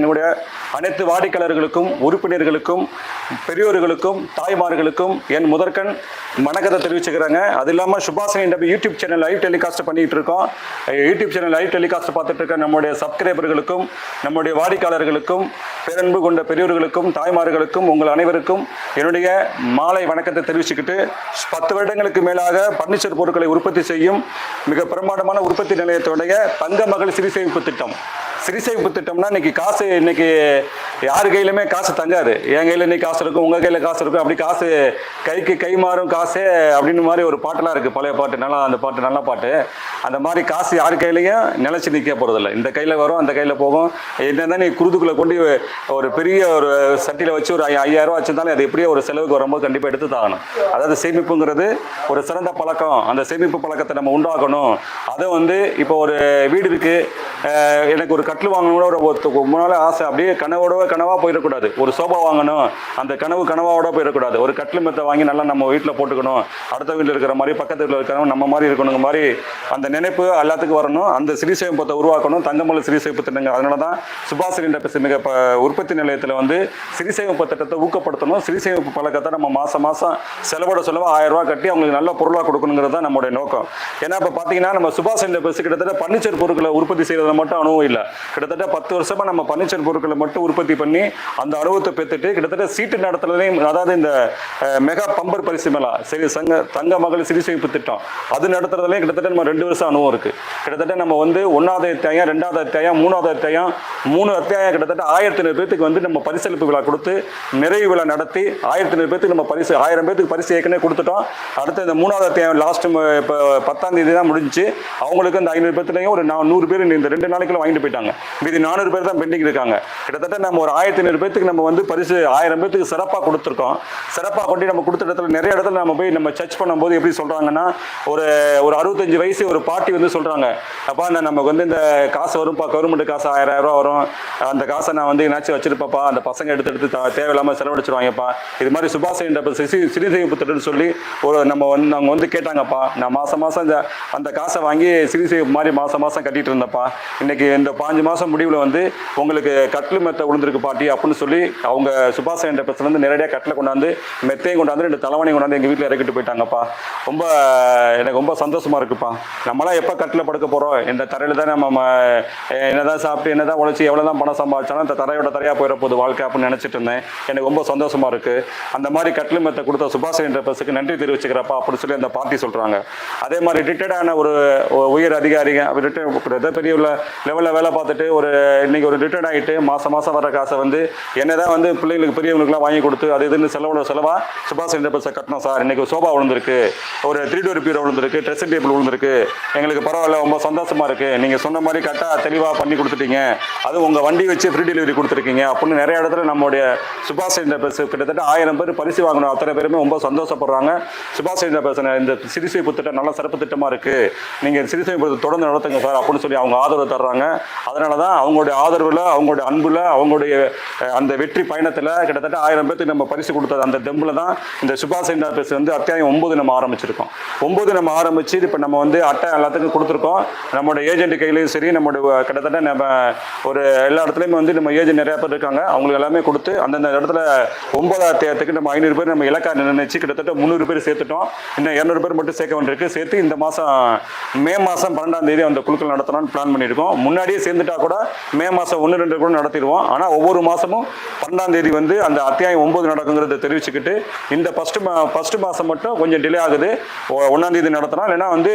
என்னுடைய அனைத்து வாடிக்கையாளர்களுக்கும் உறுப்பினர்களுக்கும் பெரியோர்களுக்கும் தாய்மார்களுக்கும் என் முதற்கண் வணக்கத்தை தெரிவிச்சுக்கிறாங்க. அது இல்லாமல் சுபாஷினி நம்ம யூடியூப் சேனல் லைவ் டெலிகாஸ்ட் பண்ணிகிட்டு இருக்கோம். யூடியூப் சேனல் லைவ் டெலிகாஸ்ட் பார்த்துட்டு இருக்க நம்முடைய சப்ஸ்கிரைபர்களுக்கும் நம்முடைய வாடிக்கையாளர்களுக்கும் பேரன்பு கொண்ட பெரியோர்களுக்கும் தாய்மார்களுக்கும் உங்கள் அனைவருக்கும் என்னுடைய மாலை வணக்கத்தை தெரிவிச்சுக்கிட்டு பத்து வருடங்களுக்கு மேலாக பர்னிச்சர் பொருட்களை உற்பத்தி செய்யும் மிக பிரமாண்டமான உற்பத்தி நிலையத்துடைய தங்க மகள் சிறு சேமிப்பு திட்டம். சிறுசேமிப்பு திட்டம்னா இன்னைக்கு காசு இன்னைக்கு யார் கையிலுமே காசு தங்காது. என் கையில் இன்னைக்கு காசு இருக்கும் உங்கள் கையில் காசு இருக்கும் அப்படி காசு கைக்கு கை மாறும் காசே அப்படின்னு மாதிரி ஒரு பாட்டெல்லாம் இருக்குது பழைய பாட்டு நல்லா அந்த பாட்டு நல்ல பாட்டு. அந்த மாதிரி காசு யார் கையிலையும் நிலச்சி நிற்க போகிறதில்ல இந்த கையில் வரும் அந்த கையில் போகும். என்ன நீ குருதுக்குள்ளே கொண்டு ஒரு பெரிய ஒரு சட்டியில் வச்சு ஒரு ஐ- ஐயாயிரம் வச்சிருந்தாலும் அது எப்படியோ ஒரு செலவுக்கு வரும்போது கண்டிப்பாக எடுத்து தாகணும். அதாவது சேமிப்புங்கிறது ஒரு சிறந்த பழக்கம். அந்த சேமிப்பு பழக்கத்தை நம்ம உண்டாக்கணும் அதை வந்து இப்போ ஒரு வீடு இருக்குது எனக்கு ஒரு கட்டில் வாங்கணும் ஒரு ஒரு ரொம்ப ஆசை. அப்படியே கனவோட கனவாக போயிடக்கூடாது. ஒரு சோபா வாங்கணும். அந்த கனவு கனவாவோட போயிடக்கூடாது. ஒரு கட்டில் மெத்தை வாங்கி நல்லா நம்ம வீட்டில் போட்டுக்கணும். அடுத்த வீட்டில் இருக்கிற மாதிரி பக்கத்து வீட்டில் இருக்கிறவங்க நம்ம மாதிரி இருக்கணுங்க மாதிரி அந்த நினைப்பு எல்லாத்துக்கும் வரணும். அந்த சிறிசேமிப்பத்தை உருவாக்கணும். தங்கமலை சிறிசேமிப்பு திட்டங்கள். அதனால தான் சுபாஷ் மிக உற்பத்தி நிலையத்தில் வந்து சிறிசேமிப்பு திட்டத்தை ஊக்கப்படுத்தணும். சிறிசேமிப்பு பழக்கத்தை நம்ம மாதம் மாதம் செலவோட செலவு ஆயிரம் ரூபா கட்டி அவங்களுக்கு நல்ல பொருளாக கொடுக்கணுங்கிறது தான் நம்மளுடைய நோக்கம். ஏன்னா இப்போ பார்த்தீங்கன்னா நம்ம சுபாஷ் சிலிண்டர் பஸ் கிட்டத்தட்ட பர்னிச்சர் பொருட்களை உற்பத்தி செய்கிறதுல மட்டும் அனுபவம் இல்லை. கிட்டத்தட்ட பத்து வருஷமா நம்ம பர்னிச்சர் பொருட்களை மட்டும் உற்பத்தி பண்ணி அந்த அனுபவத்தை பெற்றுட்டு கிட்டத்தட்ட சீட்டு நடத்துறதுலையும் அதாவது இந்த மெகா பம்பர் பரிசு மேலா சரி சங்க தங்க மகள் சிறுசேமிப்பு திட்டம் அது நடத்துறதுலையும் கிட்டத்தட்ட நம்ம ரெண்டு வருஷம் அனுபவம் இருக்கு. கிட்டத்தட்ட நம்ம வந்து ஒன்றாவது அத்தியாயம் ரெண்டாவது அத்தியாயம் மூணாவது அத்தியாயம் மூணு அத்தியாயம் கிட்டத்தட்ட ஆயிரத்தி ஐநூறு பேத்துக்கு வந்து நம்ம பரிசளிப்பு விழா கொடுத்து நிறைவு விழா நடத்தி ஆயிரத்தி ஐநூறு பேத்துக்கு நம்ம பரிசு ஆயிரம் பேத்துக்கு பரிசு ஏற்கனவே கொடுத்துட்டோம். அடுத்து இந்த மூணாவது அத்தியாயம் லாஸ்ட் இப்போ பத்தாம் தேதி தான் முடிஞ்சுச்சு. அவங்களுக்கு இந்த ஐநூறு பேத்துலையும் ஒரு நா- நூறு பேர் இந்த ரெண்டு நாளைக்குள்ள வாங்கிட்டு போயிட்டாங்க. மீதி நானூறு பேர் தான் பெண்டிங் இருக்காங்க. கிட்டத்தட்ட நம்ம ஒரு ஆயிரத்தி ஐநூறு பேத்துக்கு நம்ம வந்து பரிசு ஆயிரம் பேத்துக்கு சிறப்பாக கொடுத்துருக்கோம். சிறப்பாக கொண்டு நம்ம கொடுத்த இடத்துல நிறைய இடத்துல நம்ம போய் நம்ம சர்ச் பண்ணும்போது எப்படி சொல்கிறாங்கன்னா ஒரு ஒரு அறுபத்தஞ்சு வயசு ஒரு பாட்டி வந்து சொல்கிறாங்க அப்பா நான் நமக்கு வந்து இந்த காசு வரும்ப்பா கவர்மெண்ட் காசு ஆயிரம் ரூபா வரும். அந்த காசை நான் வந்து என்னாச்சும் வச்சிருப்பப்பா அந்த பசங்க எடுத்து எடுத்து தேவையில்லாமல் செலவழிச்சிருவாங்கப்பா. இது மாதிரி சுபாஷ் என்ற சிறுசேமிப்பு திட்டம்னு சொல்லி ஒரு நம்ம வந்து அவங்க வந்து கேட்டாங்கப்பா நான் மாதம் மாதம் இந்த அந்த காசை வாங்கி சிறுசேமிப்பு மாதிரி மாதம் மாதம் கட்டிகிட்டு இருந்தப்பா இன்னைக்கு இந்த பாஞ்சு மாசம் முடிவில் வந்து உங்களுக்கு கட்டில் மெத்தை விழுந்திருக்கு பாட்டி அப்படின்னு சொல்லி அவங்க சுபாஷ் என்ற இருந்து நேரடியாக கட்டில் கொண்டாந்து மெத்தையும் கொண்டாந்து ரெண்டு தலைவனையும் கொண்டாந்து எங்கள் வீட்டில் இறக்கிட்டு போயிட்டாங்கப்பா. ரொம்ப எனக்கு ரொம்ப சந்தோஷமாக இருக்குப்பா. நம்மளாம் எப்போ கட்டில் படுக்க போகிறோம் இந்த தரையில் தான் நம்ம என்ன என்னதான் சாப்பிட்டு என்னதான் உழைச்சி எவ்வளோ தான் பணம் சம்பாதிச்சாலும் இந்த தரையோட தரையாக போயிட போகுது வாழ்க்கை அப்படின்னு நினச்சிட்டு இருந்தேன். எனக்கு ரொம்ப சந்தோஷமாக இருக்குது அந்த மாதிரி கட்டில் மெத்தை கொடுத்த சுபாஷ் என்ற பஸ்ஸுக்கு நன்றி தெரிவிச்சுக்கிறப்பா அப்படின்னு சொல்லி அந்த பார்ட்டி சொல்கிறாங்க அதே மாதிரி ரிட்டையர்டான ஒரு உயர் அதிகாரிங்க ரிட்டையர் பெரிய லெவலில் வேலை பார்த்து பார்த்துட்டு ஒரு இன்னைக்கு ஒரு ரிட்டர்ன் ஆகிட்டு மாதம் மாதம் வர காசை வந்து என்னதான் வந்து பிள்ளைங்களுக்கு பெரியவங்களுக்குலாம் வாங்கி கொடுத்து அது இதுன்னு செலவோட செலவா சுபாஷ் சந்திர பஸ்ஸை கட்டணும் சார். இன்னைக்கு சோபா விழுந்திருக்கு. ஒரு த்ரீ டோர் பீரோ விழுந்திருக்கு. ட்ரெஸ்ஸிங் டேபிள் விழுந்திருக்கு. எங்களுக்கு பரவாயில்ல ரொம்ப சந்தோஷமா இருக்கு. நீங்க சொன்ன மாதிரி கரெக்டாக தெளிவாக பண்ணி கொடுத்துட்டீங்க. அது உங்க வண்டி வச்சு ஃப்ரீ டெலிவரி கொடுத்துருக்கீங்க. அப்படின்னு நிறைய இடத்துல நம்மளுடைய சுபாஷ் சந்திர பஸ் கிட்டத்தட்ட ஆயிரம் பேர் பரிசு வாங்கணும். அத்தனை பேருமே ரொம்ப சந்தோஷப்படுறாங்க. சுபாஷ் சந்திர பஸ் இந்த சிறுசேமிப்பு திட்டம் நல்ல சிறப்பு திட்டமா இருக்கு. நீங்க சிறுசேமிப்பு தொடர்ந்து நடத்துங்க சார் அப்படின்னு சொல்லி அவங்க ஆதரவு தர்றாங்க. அதனால அதனால தான் அவங்களுடைய ஆதரவில் அவங்களுடைய அன்பில் அவங்களுடைய அந்த வெற்றி பயணத்தில் கிட்டத்தட்ட ஆயிரம் பேருக்கு நம்ம பரிசு கொடுத்தது. அந்த தெம்பில் தான் இந்த சுபாஷ் சந்திர பேசு வந்து அத்தியாயம் ஒம்பது நம்ம ஆரம்பிச்சிருக்கோம். ஒம்பது நம்ம ஆரம்பித்து இப்போ நம்ம வந்து அட்டை எல்லாத்துக்கும் கொடுத்துருக்கோம். நம்மளோட ஏஜென்ட் கையிலையும் சரி நம்மளுடைய கிட்டத்தட்ட நம்ம ஒரு எல்லா இடத்துலையுமே வந்து நம்ம ஏஜென்ட் நிறைய பேர் இருக்காங்க. அவங்களுக்கு எல்லாமே கொடுத்து அந்தந்த இடத்துல ஒன்பதாம் தேதிக்கு நம்ம ஐநூறு பேர் நம்ம இலக்கா நிர்ணயிச்சு கிட்டத்தட்ட முந்நூறு பேர் சேர்த்துட்டோம். இன்னும் இரநூறு பேர் மட்டும் சேர்க்க வேண்டியிருக்கு. சேர்த்து இந்த மாதம் மே மாதம் பன்னெண்டாம் தேதி அந்த குழுக்கள் நடத்தணும்னு பிளான் பண்ணியிருக்கோம். முன்னாடியே சேர்ந்துட்டு கூட மே மாதம் ஒன்று ரெண்டு கூட நடத்திடுவோம். ஆனால் ஒவ்வொரு மாதமும் பன்னெண்டாம் தேதி வந்து அந்த அத்தியாயம் ஒன்பது நடக்குங்கிறத தெரிவிச்சுக்கிட்டு இந்த ஃபஸ்ட்டு மா ஃபஸ்ட்டு மாதம் மட்டும் கொஞ்சம் டிலே ஆகுது. ஒ- தேதி நடத்தலாம் இல்லைன்னா வந்து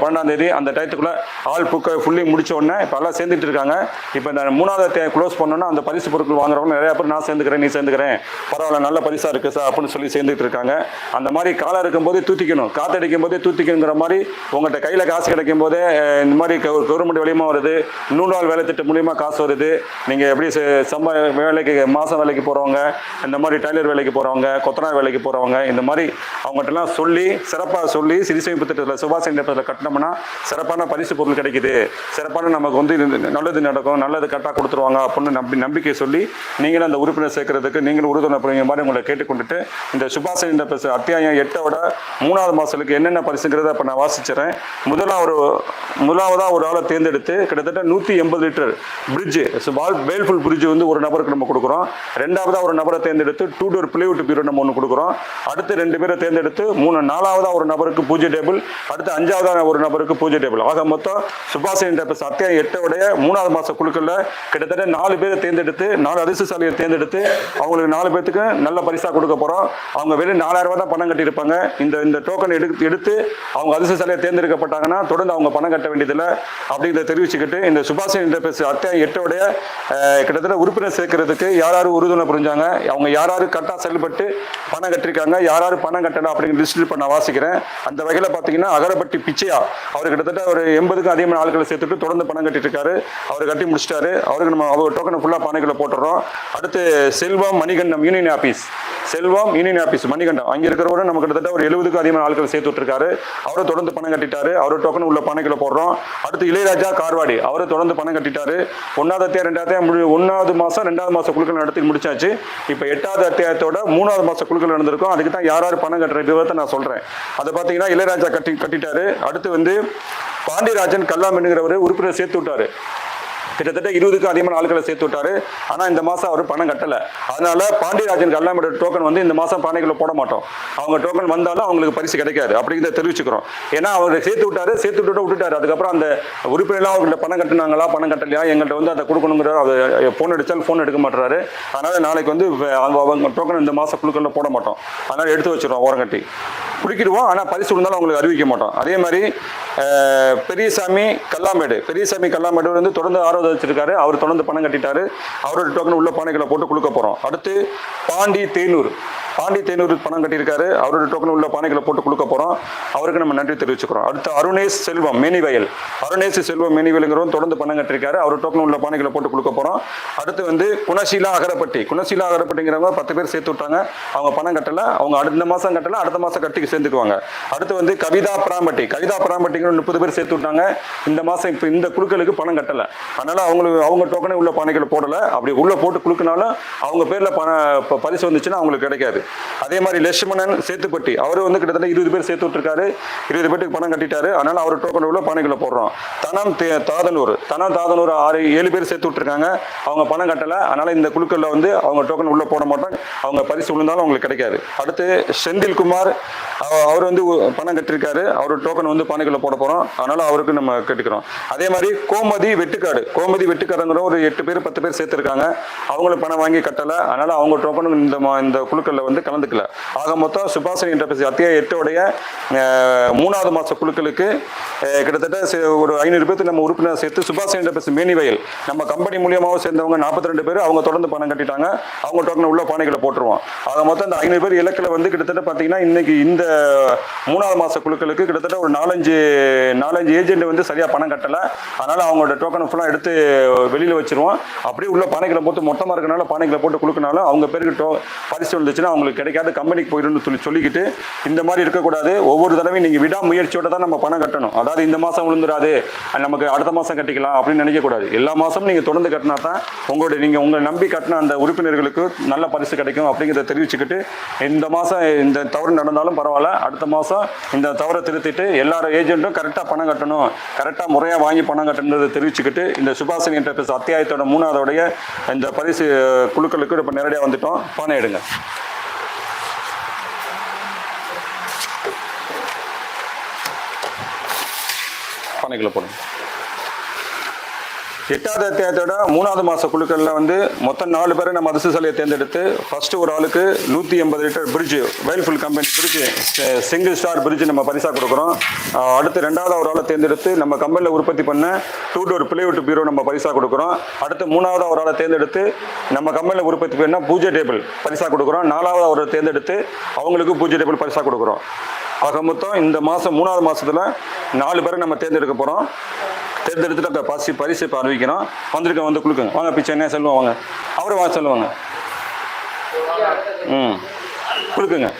பன்னெண்டாம் தேதி அந்த டயத்துக்குள்ளே ஆள் புக்கை ஃபுல்லி முடிச்ச உடனே இப்போ எல்லாம் சேர்ந்துட்டு இருக்காங்க. இப்போ இந்த மூணாவது அத்தியாயம் க்ளோஸ் பண்ணோன்னா அந்த பரிசு பொருட்கள் வாங்குறவங்க நிறைய பேர் நான் சேர்ந்துக்கிறேன் நீ சேர்ந்துக்கிறேன். பரவாயில்ல நல்ல பரிசா இருக்கு சார் அப்படின்னு சொல்லி சேர்ந்துட்டு இருக்காங்க. அந்த மாதிரி காலம் இருக்கும்போதே தூத்திக்கணும். காத்தடிக்கும் போதே தூத்திக்கணுங்கிற மாதிரி உங்கள்கிட்ட கையில் காசு கிடைக்கும் போதே இந்த மாதிரி கவர்மெண்ட் வழியமாக வருது? நூறு நாள் வேலை திட்டம் மூலிமா காசு வருது. நீங்கள் எப்படி சம்ப வேலைக்கு மாதம் வேலைக்கு போகிறவங்க இந்த மாதிரி டைலர் வேலைக்கு போகிறவங்க கொத்தனார் வேலைக்கு போகிறவங்க இந்த மாதிரி அவங்ககிட்டலாம் சொல்லி சிறப்பாக சொல்லி சிறுசேமிப்பு திட்டத்தில் சுபாஷ் திட்டத்தில் கட்டினோம்னா சிறப்பான பரிசு பொருள் கிடைக்குது. சிறப்பான நமக்கு வந்து நல்லது நடக்கும் நல்லது கரெக்டாக கொடுத்துருவாங்க அப்படின்னு நம்பி நம்பிக்கை சொல்லி நீங்களும் அந்த உறுப்பினர் சேர்க்கறதுக்கு நீங்களும் உறுதுணை புரியுங்க மாதிரி உங்களை கேட்டுக்கொண்டுட்டு இந்த சுபாஷ் சந்திர அத்தியாயம் எட்டோட மூணாவது மாதத்துக்கு என்னென்ன பரிசுங்கிறத இப்போ நான் வாசிச்சிடறேன். முதலாவது ஒரு முதலாவதாக ஒரு ஆளை தேர்ந்தெடுத்து தேர்ந்தெடுத்து கிட்டத்தட்ட நூற்றி எண்பது லிட்டர் பிரிட்ஜு வால் வேல்ஃபுல் பிரிட்ஜ் வந்து ஒரு நபருக்கு நம்ம கொடுக்குறோம். ரெண்டாவதாக ஒரு நபரை தேர்ந்தெடுத்து டூ டோர் பிளேவுட் பீரோ நம்ம ஒன்று கொடுக்குறோம். அடுத்து ரெண்டு பேரை தேர்ந்தெடுத்து மூணு நாலாவதாக ஒரு நபருக்கு பூஜை டேபிள் அடுத்து அஞ்சாவதாக ஒரு நபருக்கு பூஜை டேபிள் ஆக மொத்தம் சுபாஷன் டேபிள் அத்தியாயம் எட்டோடைய மூணாவது மாத குழுக்களில் கிட்டத்தட்ட நாலு பேரை தேர்ந்தெடுத்து நாலு அதிர்ஷ்டசாலியை தேர்ந்தெடுத்து அவங்களுக்கு நாலு பேர்த்துக்கு நல்ல பரிசாக கொடுக்க போகிறோம் அவங்க வெறும் நாலாயிரம் ரூபா தான் பணம் கட்டியிருப்பாங்க. இந்த இந்த டோக்கன் எடுத்து எடுத்து அவங்க அதிர்ஷ்டசாலியை தேர்ந்தெடுக்கப்பட்டாங்கன்னா தொடர்ந்து அவங்க பணம் கட்ட வேண்டியதில்லை. அப்படிங்கிறத தெரிவிச்சுக்கிட்டு இந்த சுபாஷினி இன்டர்பிரஸ் அத்தியாயம் எட்டோடைய கிட்டத்தட்ட உறுப்பினர் சேர்க்கறதுக்கு யார் யார் உறுதுணை புரிஞ்சாங்க? அவங்க யார் யார் கரெக்டாக செயல்பட்டு பணம் கட்டிருக்காங்க? யார் யார் பணம் கட்டணும் அப்படிங்கிற லிஸ்ட் பண்ண நான் வாசிக்கிறேன். அந்த வகையில் பார்த்தீங்கன்னா அகரப்பட்டி பிச்சையா அவர் கிட்டத்தட்ட ஒரு எண்பதுக்கும் அதிகமான ஆட்களை சேர்த்துட்டு தொடர்ந்து பணம் கட்டிட்டு இருக்காரு அவர் கட்டி முடிச்சிட்டாரு. அவருக்கு நம்ம அவர் டோக்கனை ஃபுல்லாக பணங்களை போட்டுறோம். அடுத்து Selvam Manikandam union office Selvam union office Manikandam. அங்கே இருக்கிறவரை நம்ம கிட்டத்தட்ட ஒரு எழுபதுக்கும் அதிகமான ஆட்கள் சேர்த்து விட்டுருக்காரு. அவரை தொடர்ந்து பணம் கட்டிட்டாரு. அவர் டோக்கன் உள்ள பணங்களை போடுறோம். அடுத்து இளையராஜா கார்வாடி அவரை தொடர்ந்து பணம் கட்டிட்டாரு. ஒன்றாவது அத்தியாயம் ரெண்டாவது முடி ஒன்றாவது மாதம் ரெண்டாவது மாதம் குழுக்கள் நடத்தி முடிச்சாச்சு. இப்போ எட்டாவது அத்தியாயத்தோட மூணாவது மாதம் குழுக்கள் நடந்திருக்கும். அதுக்கு தான் யார் யார் பணம் கட்டுற விவரத்தை நான் சொல்கிறேன் அதை பார்த்தீங்கன்னா இளையராஜா கட்டி கட்டிட்டாரு. அடுத்து வந்து பாண்டியராஜன் கல்லாமனுங்கிறவர் உறுப்பினர் சேர்த்து விட்டாரு. கிட்டத்தட்ட இருபதுக்கும் அதிகமான ஆட்களை சேர்த்து விட்டாரு. ஆனால் இந்த மாதம் அவர் பணம் கட்டலை. அதனால பாண்டியராஜன் கல்லாமோட டோக்கன் வந்து இந்த மாதம் பானைகளை போட மாட்டோம். அவங்க டோக்கன் வந்தாலும் அவங்களுக்கு பரிசு கிடைக்காது. அப்படிங்கிறத தெரிவிச்சுக்கிறோம். ஏன்னா அவர் சேர்த்து விட்டாரு சேர்த்து விட்டு விட்டுட்டாரு. அதுக்கப்புறம் அந்த உறுப்பினர்லாம் அவங்கள்ட்ட பணம் கட்டினாங்களா பணம் கட்டலையா எங்கள்கிட்ட வந்து அதை கொடுக்கணுங்கிற அவர் ஃபோன் அடித்தால் ஃபோன் எடுக்க மாட்டுறாரு. அதனால நாளைக்கு வந்து அவங்க டோக்கன் இந்த மாதம் குழுக்களில் போட மாட்டோம். அதனால எடுத்து வச்சிருவோம் ஓரம் கட்டி. குடிக்கிடுவோம் ஆனால் பரிசு இருந்தாலும் அவங்களுக்கு அறிவிக்க மாட்டோம். அதே மாதிரி பெரியசாமி கல்லாமேடு பெரியசாமி கல்லாமேடு வந்து தொடர்ந்து ஆர்வம் வச்சிருக்காரு அவர் தொடர்ந்து பணம் கட்டிட்டாரு. அவரோட டோக்கன் உள்ள பானைகளை போட்டு கொடுக்க போகிறோம் அடுத்து பாண்டி தேனூர். பாண்டி தேனூர் பணம் கட்டியிருக்காரு. அவரோட டோக்கன் உள்ள பானைகளை போட்டு கொடுக்க போகிறோம் அவருக்கு நம்ம நன்றி தெரிவிச்சுக்கிறோம். அடுத்து அருணேஷ் செல்வம் மேனிவயல். அருணேஷ் செல்வம் மேனிவயலுங்கிறவன் தொடர்ந்து பணம் கட்டியிருக்காரு. அவர் டோக்கன் உள்ள பானைகளை போட்டு கொடுக்க போகிறோம் அடுத்து வந்து குணசீலா அகரப்பட்டி. குணசீலா அகரப்பட்டிங்கிறவங்க பத்து பேர் சேர்த்து விட்டாங்க. அவங்க பணம் கட்டலை. அவங்க அடுத்த மாதம் கட்டலை. அடுத்த மாதம் கட்டி கட்டிக்கு சேர்ந்துக்குவாங்க. அடுத்து வந்து கவிதா பிராம்பட்டி. கவிதா பிராம்பட்டிங்கிற முப்பது பேர் சேர்த்து விட்டாங்க. இந்த மாதம் இப்போ இந்த குழுக்களுக்கு பணம் கட்டலை. அதனால அவங்களுக்கு அவங்க டோக்கனே உள்ள பானைகளை போடலை. அப்படி உள்ளே போட்டு குழுக்கினாலும் அவங்க பேரில் பண பரிசு வந்துச்சுன்னா அவங்களுக்கு கிடைக்காது. அதே மாதிரி லட்சுமணன் சேத்துப்பட்டி. அவர் வந்து கிட்டத்தட்ட இருபது பேர் சேர்த்து விட்டுருக்காரு. இருபது பேருக்கு பணம் கட்டிட்டாரு. அதனால அவர் டோக்கன் உள்ள பானைகளை போடுறோம். தனம் தே- தாதனூர். தனம் தாதனூர் ஆறு ஏழு பேர் சேர்த்து விட்டுருக்காங்க. அவங்க பணம் கட்டலை. அதனால இந்த குழுக்களில் வந்து அவங்க டோக்கன் உள்ளே போட மாட்டாங்க. அவங்க பரிசு விழுந்தாலும் அவங்களுக்கு கிடைக்காது. அடுத்து செந்தில்குமார் அவர் வந்து பணம் கட்டிருக்காரு. அவர் டோக்கன் வந்து பானைக்குள்ள போட போகிறோம் அதனால அவருக்கு நம்ம கட்டிக்கிறோம். அதே மாதிரி கோமதி வெட்டுக்காடு. கோமதி வெட்டுக்காடுங்கிற ஒரு எட்டு பேர் பத்து பேர் சேர்த்துருக்காங்க. அவங்களும் பணம் வாங்கி கட்டலை. அதனால அவங்க டோக்கன் இந்த மா- இந்த குழுக்களில் வந்து கலந்துக்கல. ஆக மொத்தம் சுபாஷினி என்டர்பிரைஸ் அத்தியாய எட்டோடைய மூணாவது மாத குழுக்களுக்கு கிட்டத்தட்ட ஒரு ஐநூறு பேர்த்து நம்ம உறுப்பினர் சேர்த்து சுபாஷினி என்டர்பிரைஸ் மேனிவயல் நம்ம கம்பெனி மூலியமாக சேர்ந்தவங்க நாற்பத்தி ரெண்டு பேர் அவங்க தொடர்ந்து பணம் கட்டிட்டாங்க. அவங்க டோக்கன் உள்ள பானைகளை போட்டுருவோம். ஆக மொத்தம் இந்த ஐநூறு பேர் இலக்கில் வந்து கிட்டத்தட்ட பார்த்தீங்கன்னா இன்னைக்கு இந்த மூணாவது மாத குழுக்களுக்கு கிட்டத்தட்ட ஒரு நாலஞ்சு நாலஞ்சு ஏஜென்ட் வந்து சரியாக பணம் கட்டலை. அதனால அவங்களோட டோக்கன் ஃபுல்லாக எடுத்து வெளியில் வச்சிருவோம். அப்படியே உள்ள பானைகளை போட்டு மொத்தமாக இருக்கனால பானைகளை போட்டு கொடுக்கனால அவங்க பேருக்கு டோ பரிசு வந்துச்சுன்னா அவங்களுக்கு கிடைக்காத கம்பெனிக்கு போயிடும்னு சொல்லி சொல்லிக்கிட்டு இந்த மாதிரி இருக்கக்கூடாது. ஒவ்வொரு தடவையும் நீங்கள் விடாமுயற்சியோட தான் நம்ம பணம் கட்டணும். அதாவது இந்த மாதம் விழுந்துடாது நமக்கு அடுத்த மாதம் கட்டிக்கலாம் அப்படின்னு நினைக்கக்கூடாது. எல்லா மாதமும் நீங்கள் தொடர்ந்து கட்டினா தான் உங்களுடைய நீங்கள் உங்களை நம்பி கட்டின அந்த உறுப்பினர்களுக்கு நல்ல பரிசு கிடைக்கும் அப்படிங்கிறத தெரிவிச்சுக்கிட்டு இந்த மாதம் இந்த தவறு நடந்தாலும் பரவாயில்ல. அடுத்த மாதம் இந்த தவறை திருத்திட்டு எல்லாரும் ஏஜென்ட்டும் கரெக்டாக பணம் கட்டணும். கரெக்டாக முறையாக வாங்கி பணம் கட்டணுன்றதை தெரிவிச்சுக்கிட்டு இந்த சுபாஷினி என்டர்பிரைஸ் அத்தியாயத்தோட மூணாவதோடைய இந்த பரிசு குழுக்களுக்கு இப்போ நேரடியாக வந்துட்டோம். பணம் எடுங்க. பானைக்குள்ள போடுங்க. எட்டாவது அத்தியாயத்தோட மூணாவது மாத குழுக்களில் வந்து மொத்தம் நாலு பேரை நம்ம அதிர்ஷ்டசாலியை தேர்ந்தெடுத்து ஃபர்ஸ்ட் ஒரு ஆளுக்கு நூற்றி எண்பது litre fridge Whirlpool company fridge single star fridge நம்ம பரிசாக கொடுக்குறோம். அடுத்து ரெண்டாவது ஒரு ஆளை தேர்ந்தெடுத்து நம்ம கம்பெனியில் உற்பத்தி பண்ண டூ டோர் பிளேவுட் பீரோ நம்ம பரிசாக கொடுக்குறோம். அடுத்து மூணாவது ஒரு ஆளை தேர்ந்தெடுத்து நம்ம கம்பெனியில் உற்பத்தி பண்ண பூஜை டேபிள் பரிசாக கொடுக்குறோம். நாலாவது அவரை தேர்ந்தெடுத்து அவங்களுக்கு பூஜை டேபிள் பரிசாக கொடுக்குறோம். ஆக மொத்தம் இந்த மாதம் மூணாவது மாதத்தில் நாலு பேரை நம்ம தேர்ந்தெடுக்க போகிறோம் தேர்ந்தெடுத்துட்டு அந்த பசி பரிசு இப்போ அறிவிக்கிறோம். வந்திருக்க வந்து கொடுக்குங்க. வாங்க பிச்சை என்ன சொல்லுவோம் வாங்க. அவரை வாங்க சொல்லுவாங்க. ம். கொடுக்குங்க.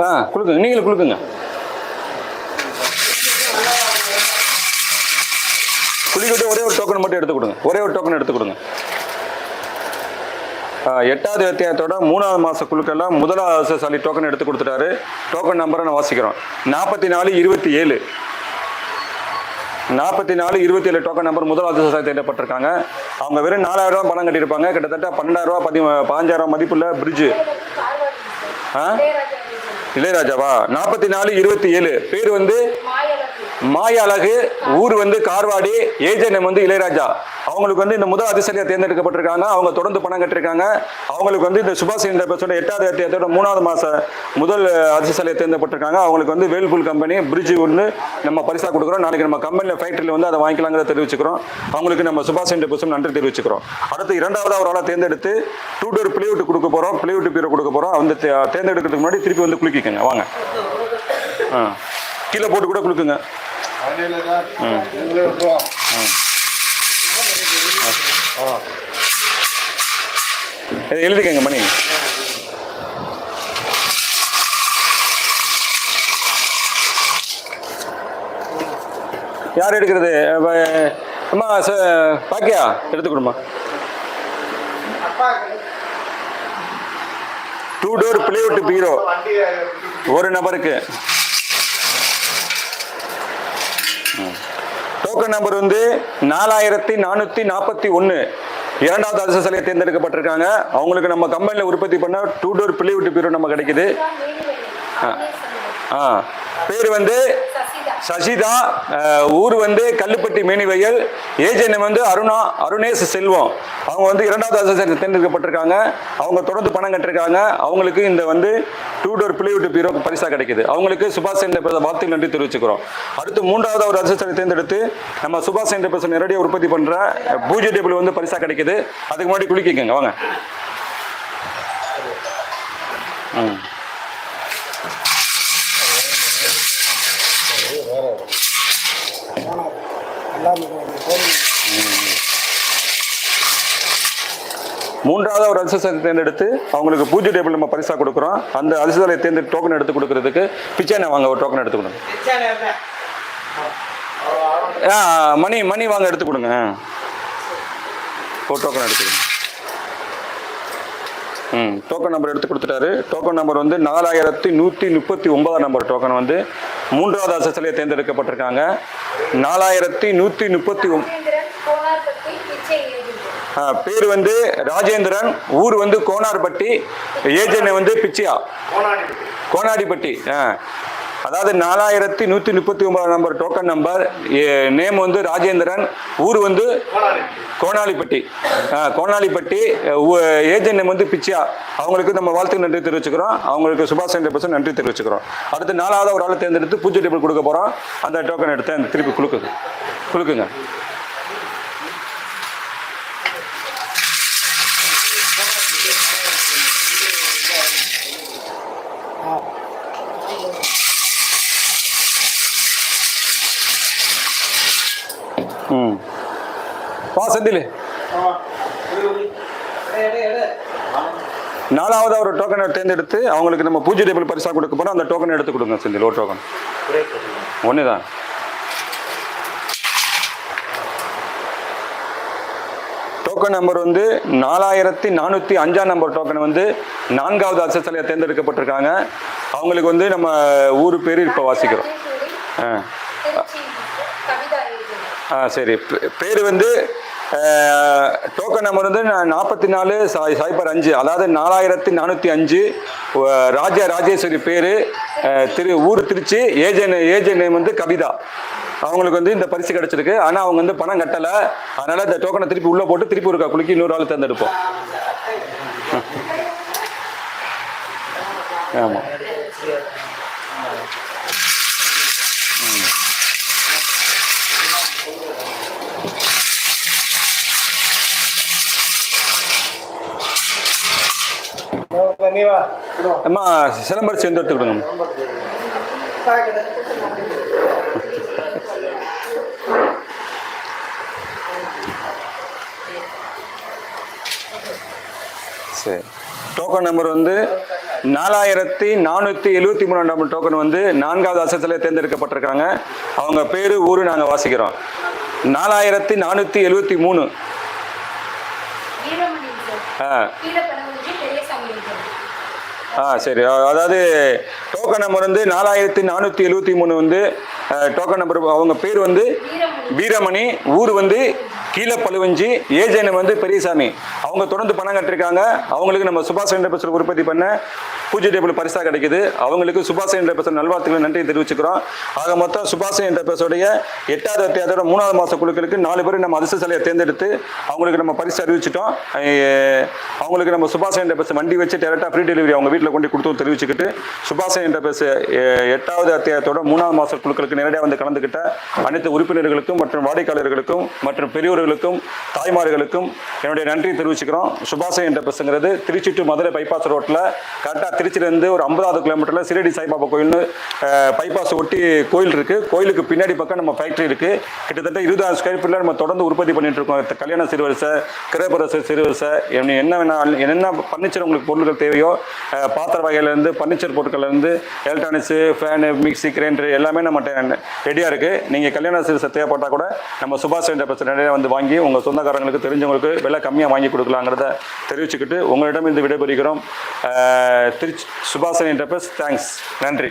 ஆ கொடுக்குங்க. நீங்களும் கொடுக்குங்க. புள்ளிக்கிட்ட ஒரே ஒரு டோக்கன் மட்டும் எடுத்து கொடுங்க. ஒரே ஒரு டோக்கன் எடுத்து கொடுங்க. எட்டாவது அத்தியாயத்தோட மூணாவது மாத குழுக்கெல்லாம் முதலாவது சாலி டோக்கன் எடுத்து கொடுத்துட்டாரு. டோக்கன் நம்பரை நான் வாசிக்கிறோம். நாற்பத்தி நாலு இருபத்தி ஏழு நாற்பத்தி நாலு இருபத்தி ஏழு டோக்கன் நம்பர் முதலாவது சாலை தேடப்பட்டிருக்காங்க அவங்க வெறும் நாலாயிரம் ரூபா பணம் கட்டியிருப்பாங்க. கிட்டத்தட்ட பன்னெண்டாயிரம் ரூபா பதி பதினஞ்சாயிரம் மதிப்புள்ள பிரிட்ஜு ஆ? இளையராஜாவா? நாற்பத்தி நாலு இருபத்தி ஏழு. பேர் வந்து மாய அழகு ஊர் வந்து கார்வாடி ஏஜென்ட் வந்து இளையராஜா. அவங்களுக்கு வந்து இந்த முதல் அதிசரியா தேர்ந்தெடுக்கப்பட்டிருக்காங்க. அவங்க தொடர்ந்து பணம் கட்டிருக்காங்க. அவங்களுக்கு வந்து இந்த சுபாஷ் சந்திர எட்டாவது அத்தியாயத்தோட மூணாவது மாச முதல் அதிசலையை தேர்ந்தெடுக்கப்பட்டிருக்காங்க. அவங்களுக்கு வந்து வேல்புல் கம்பெனி பிரிட்ஜ் ஒன்று நம்ம பரிசா கொடுக்குறோம். நாளைக்கு நம்ம கம்பெனியில் ஃபேக்டரியில் வந்து அதை வாங்கிக்கலாங்கிறத தெரிவிச்சுக்கிறோம். அவங்களுக்கு நம்ம சுபாஷ் சந்திர போஸும் நன்றி தெரிவிச்சுக்கிறோம். அடுத்து இரண்டாவது ஒரு தேர்ந்தெடுத்து டூ டோர் பிளேவுட் கொடுக்க போகிறோம் பிளேவுட் பீரோ கொடுக்க போகிறோம் அந்த தேர்ந்தெடுக்கிறதுக்கு முன்னாடி திருப்பி வந்து குளிக்கிக்கங்க. வாங்க. ஆ. கீழே போட்டு கூட குளிக்குங்க. எழுதிக்கங்க மணி. யார் எடுக்கிறது? அம்மா ச பாக்கியா எடுத்து கொடுமா டூ டோர் பிளேவுட் பீரோ ஒரு நபருக்கு. டோக்கன் நம்பர் வந்து நாலாயிரத்தி நானூற்றி நாற்பத்தி ஒன்று இரண்டாவது அரசு சிலையை தேர்ந்தெடுக்கப்பட்டிருக்காங்க. அவங்களுக்கு நம்ம கம்பெனியில் உற்பத்தி பண்ண டூ டோர் பிள்ளைவிட்டு பீரோ நம்ம கிடைக்குது. ஆ. பேர் வந்து சசிதா ஊர் வந்து கல்லுப்பட்டி மேனிவயல். ஏஜென்ட் வந்து அருணா அருணேஷ் செல்வம். அவங்க வந்து இரண்டாவது அரசு தேர்ந்தெடுக்கப்பட்டிருக்காங்க. அவங்க தொடர்ந்து பணம் கட்டிருக்காங்க. அவங்களுக்கு இந்த வந்து டூ டோர் பிளேவுட் பீரோ பரிசா கிடைக்குது. அவங்களுக்கு சுபாஷ் சென்ற பிரதமர் வாழ்த்து நன்றி தெரிவிச்சுக்கிறோம். அடுத்து மூன்றாவது ஒரு அரசு தேர்ந்தெடுத்து நம்ம சுபாஷ் சென்ற பிரதமர் நேரடியாக உற்பத்தி பண்ணுற பூஜை டேபிள் வந்து பரிசா கிடைக்குது. அதுக்கு முன்னாடி குளிக்கிக்கங்க வாங்க. மூன்றாவது ஒரு அதிர்ஷ்டத்தை தேர்ந்தெடுத்து அவங்களுக்கு பூஜை டேபிள் நம்ம பரிசா கொடுக்குறோம். அந்த அதிர்ஷ்டத்தை தேர்ந்து டோக்கன் எடுத்து கொடுக்கறதுக்கு பிச்சை வாங்க ஒரு டோக்கன் எடுத்து கொடுங்க. ஆ மணி மணி வாங்க எடுத்து கொடுங்க. ஒரு டோக்கன் எடுத்து கொடுங்க. ம் டோக்கன் நம்பர் எடுத்து கொடுத்துட்டாரு. டோக்கன் நம்பர் வந்து நாலாயிரத்தி நூற்றி முப்பத்தி ஒன்பதாம் நம்பர் டோக்கன் வந்து மூன்றாவது அசசிலே தேர்ந்தெடுக்கப்பட்டிருக்காங்க. நாலாயிரத்தி நூற்றி முப்பத்தி ஒன் பேர் வந்து ராஜேந்திரன் ஊர் வந்து கோனார்பட்டி ஏஜென்ட் வந்து பிச்சியா? கோனாடிப்பட்டி. ஆ. அதாவது நாலாயிரத்தி நூற்றி முப்பத்தி ஒன்பது நம்பர் டோக்கன் நம்பர் நேம் வந்து ராஜேந்திரன் ஊர் வந்து கோணாளிப்பட்டி கோணாளிப்பட்டி கோனாலிப்பட்டி ஏஜென்ட் நேம் வந்து பிச்சியா? அவங்களுக்கு நம்ம வாழ்த்துக்கு நன்றி தெரிவிச்சுக்கிறோம். அவங்களுக்கு சுபாஷ் சந்திர பசன் நன்றி தெரிவிச்சுக்கிறோம். அடுத்து நாலாவது ஒரு ஆள் தேர்ந்தெடுத்து பூஜை டேபிள் கொடுக்க போகிறோம் அந்த டோக்கன் எடுத்து அந்த திருப்பி கொடுக்குது கொடுக்குங்க ம். வா செந்தில். நாலாவது ஒரு டோக்கனை தேர்ந்தெடுத்து அவங்களுக்கு நம்ம பூஜை டேபிள் பரிசாக கொடுக்க போனால் அந்த டோக்கனை எடுத்து கொடுங்க செந்தில் ஒரு டோக்கன் ஒன்று தான் டோக்கன் நம்பர் வந்து நாலாயிரத்தி நானூற்றி அஞ்சாம் நம்பர் டோக்கன் வந்து நான்காவது அசத்தலையை தேர்ந்தெடுக்கப்பட்டிருக்காங்க. அவங்களுக்கு வந்து நம்ம ஊர் பேர் இப்போ வாசிக்கிறோம். ஆ. ஆ சரி. பேர் வந்து டோக்கன் நம்பர் வந்து நாற்பத்தி நாலு சாய் சாய்பர் அஞ்சு. அதாவது நாலாயிரத்தி நானூற்றி அஞ்சு ராஜா ராஜேஸ்வரி பேர் திரு ஊர் திருச்சி ஏஜென்ட் ஏஜென்ட் நேம் வந்து கவிதா. அவங்களுக்கு வந்து இந்த பரிசு கிடச்சிருக்கு. ஆனால் அவங்க வந்து பணம் கட்டலை. அதனால் இந்த டோக்கனை திருப்பி உள்ளே போட்டு திருப்பி ஒரு குலுக்கி இன்னொரு ஆள் தேர்ந்தெடுப்போம். ஆமாம் அம்மா சிலம்பரிசி வந்து எடுத்து கொடுங்க. சரி. டோக்கன் நம்பர் வந்து நாலாயிரத்தி நானூற்றி எழுபத்தி மூணாம் நம்பர் டோக்கன் வந்து நான்காவது அசத்தில் தேர்ந்தெடுக்கப்பட்டிருக்காங்க அவங்க பேர் ஊர் நாங்கள் வாசிக்கிறோம். நாலாயிரத்தி நானூற்றி எழுபத்தி மூணு. ஆ. ஆ சரி. அதாவது டோக்கன் நம்பர் வந்து நாலாயிரத்தி நானூற்றி எழுபத்தி மூணு வந்து டோக்கன் நம்பர் அவங்க பேர் வந்து வீரமணி ஊர் வந்து கீழே பழுவஞ்சி ஏஜென்ட் வந்து பெரியசாமி. அவங்க தொடர்ந்து பணம் கட்டிருக்காங்க. அவங்களுக்கு நம்ம சுபாஷ் என்டர்பிரஸ் உற்பத்தி பண்ண பூஜை டேபிள் பரிசாக கிடைக்குது. அவங்களுக்கு சுபாஷ் என்டர்பிரஸ் நல்வாழ்த்துக்களை நன்றி தெரிவிச்சுக்கிறோம். ஆக மொத்தம் சுபாஷ் என்டர்பிரஸோடைய எட்டாவது அத்தியாயத்தோட மூணாவது மாத குழுக்களுக்கு நாலு பேர் நம்ம அதிர்ஷ்ட சிலையை தேர்ந்தெடுத்து அவங்களுக்கு நம்ம பரிசு அறிவிச்சிட்டோம். அவங்களுக்கு நம்ம சுபாஷ் என்டர்பிரஸ் வண்டி வச்சு டேரெக்டாக ஃப்ரீ டெலிவரி அவங்க வீட்டில் கொண்டு கொடுத்து தெரிவிச்சுக்கிட்டு சுபாஷ் என்டர்பிரஸ் அஹ் எட்டாவது அத்தியாயத்தோட மூணாவது மாத குழுக்களுக்கு நேரடியாக வந்து கலந்துக்கிட்ட அனைத்து உறுப்பினர்களுக்கும் மற்றும் வாடிக்கையாளர்களுக்கும் மற்றும் பெரியோர்களுக்கும் தாய்மார்களுக்கும் என்னுடைய நன்றி தெரிவிச்சுக்கிறோம். சுபாஷ் என்டர்பிரஸ்ங்கிறது திருச்சி டு மதுரை பைபாஸ் ரோட்டில் கரெக்டாக திருச்சியிலேருந்து ஒரு ஐம்பதாவது கிலோமீட்டரில் சிரடி சாய்பாபா கோயில்னு பைபாஸ் ஒட்டி கோயில் இருக்குது கோயிலுக்கு பின்னாடி பக்கம் நம்ம ஃபேக்ட்ரி இருக்குது கிட்டத்தட்ட இருபதாயிரம் ஸ்கொயர் ஃபீட்டில் நம்ம தொடர்ந்து உற்பத்தி பண்ணிட்டு இருக்கோம். கல்யாண சிறுவரிசை கிரகபரசு சிறுவரிசை என்ன என்ன வேணாலும் என்னென்ன ஃபர்னிச்சர் உங்களுக்கு பொருட்கள் தேவையோ பாத்திர வகையிலேருந்து ஃபர்னிச்சர் பொருட்கள்லேருந்து எலக்ட்ரானிக்ஸு ஃபேனு மிக்ஸி கிரைண்டர் எல்லாமே நம்மகிட்ட ரெடியாக இருக்குது நீங்கள் கல்யாண சிறுசை தேவைப்பட்டால் கூட நம்ம சுபாஷ் என்டர்பிரஸ் பிரச்சனை வந்து வாங்கி உங்கள் சொந்தக்காரங்களுக்கு தெரிஞ்சவங்களுக்கு விலை கம்மியாக வாங்கி கொடுக்கலாங்கிறத தெரிவிச்சுக்கிட்டு உங்களிடம் இருந்து விடைபெறுகிறோம் திருச்சி சுபாஷ் என்டர்பிரஸ் தேங்க்ஸ் நன்றி.